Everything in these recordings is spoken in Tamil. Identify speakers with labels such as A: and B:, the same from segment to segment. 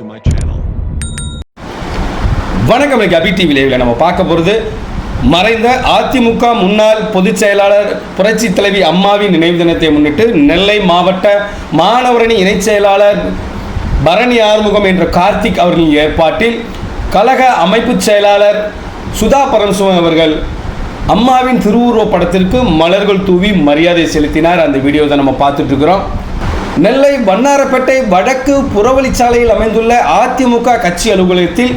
A: to my channel. வணக்கம் அபி டிவியில் நம்ம பார்க்க போகிறது மறைந்த அதிமுக முன்னாள் பொதுச் செயலாளர் புரட்சி தலைவி அம்மாவின் நினைவு தினத்தை முன்னிட்டு நெல்லை மாவட்ட மாணவரணி இணைச் செயலாளர் பரணி ஆறுமுகம் என்ற கார்த்திக் அவர்களின் ஏற்பாட்டில் கழக அமைப்பு செயலாளர் சுதா பரமசிவம் அவர்கள் அம்மாவின் திருவுருவ படத்திற்கு மலர்கள் தூவி மரியாதை செலுத்தினார் அந்த வீடியோவை நம்ம பார்த்துட்டு இருக்கிறோம் நெல்லை வண்ணாரப்பேட்டை வடக்கு புறவழிச்சாலையில் அமைந்துள்ள அதிமுக கட்சி அலுவலகத்தில்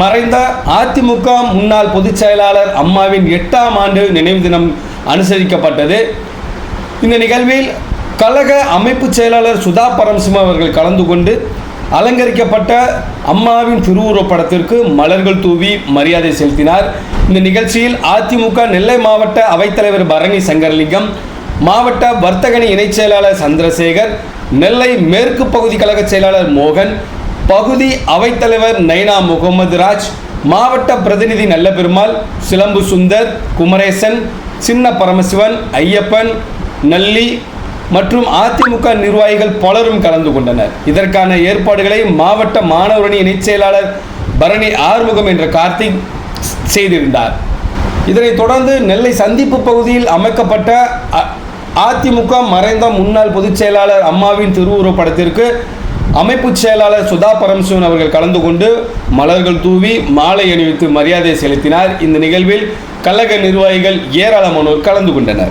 A: மறைந்த அதிமுக முன்னாள் பொதுச் செயலாளர் அம்மாவின் எட்டாம் ஆண்டு நினைவு தினம் அனுசரிக்கப்பட்டது. இந்த நிகழ்வில் கழக அமைப்பு செயலாளர் சுதா பரமசிவம் அவர்கள் கலந்து கொண்டு அலங்கரிக்கப்பட்ட அம்மாவின் திருவுருவப்படத்திற்கு மலர்கள் தூவி மரியாதை செலுத்தினார். இந்த நிகழ்ச்சியில் அதிமுக நெல்லை மாவட்ட அவைத்தலைவர் பரணி சங்கரலிங்கம் மாவட்ட வர்த்தகணி இணைச் செயலாளர் சந்திரசேகர் நெல்லை மேற்கு பகுதி கழக செயலாளர் மோகன் பகுதி அவைத்தலைவர் நைனா முகமது ராஜ் மாவட்ட பிரதிநிதி நல்ல பெருமாள் சிலம்பு சுந்தர் குமரேசன் சின்ன பரமசிவன் ஐயப்பன் நல்லி மற்றும் அதிமுக நிர்வாகிகள் பலரும் கலந்து கொண்டனர். இதற்கான ஏற்பாடுகளை மாவட்ட மாணவரணி இணைச் செயலாளர் பரணி ஆறுமுகம் என்ற கார்த்திக் செய்திருந்தார். இதனைத் தொடர்ந்து நெல்லை சந்திப்பு பகுதியில் அமைக்கப்பட்ட அ- அதிமுக மறைந்த முன்னாள் பொதுச் செயலாளர் அம்மாவின் திருவுருவப் படத்திற்கு அமைப்பு செயலாளர் சுதா பரமசிவன் அவர்கள் கலந்து கொண்டு மலர்கள் தூவி மாலை அணிவித்து மரியாதை செலுத்தினார். இந்த நிகழ்வில் கழக நிர்வாகிகள் ஏராளமானோர் கலந்து கொண்டனர்.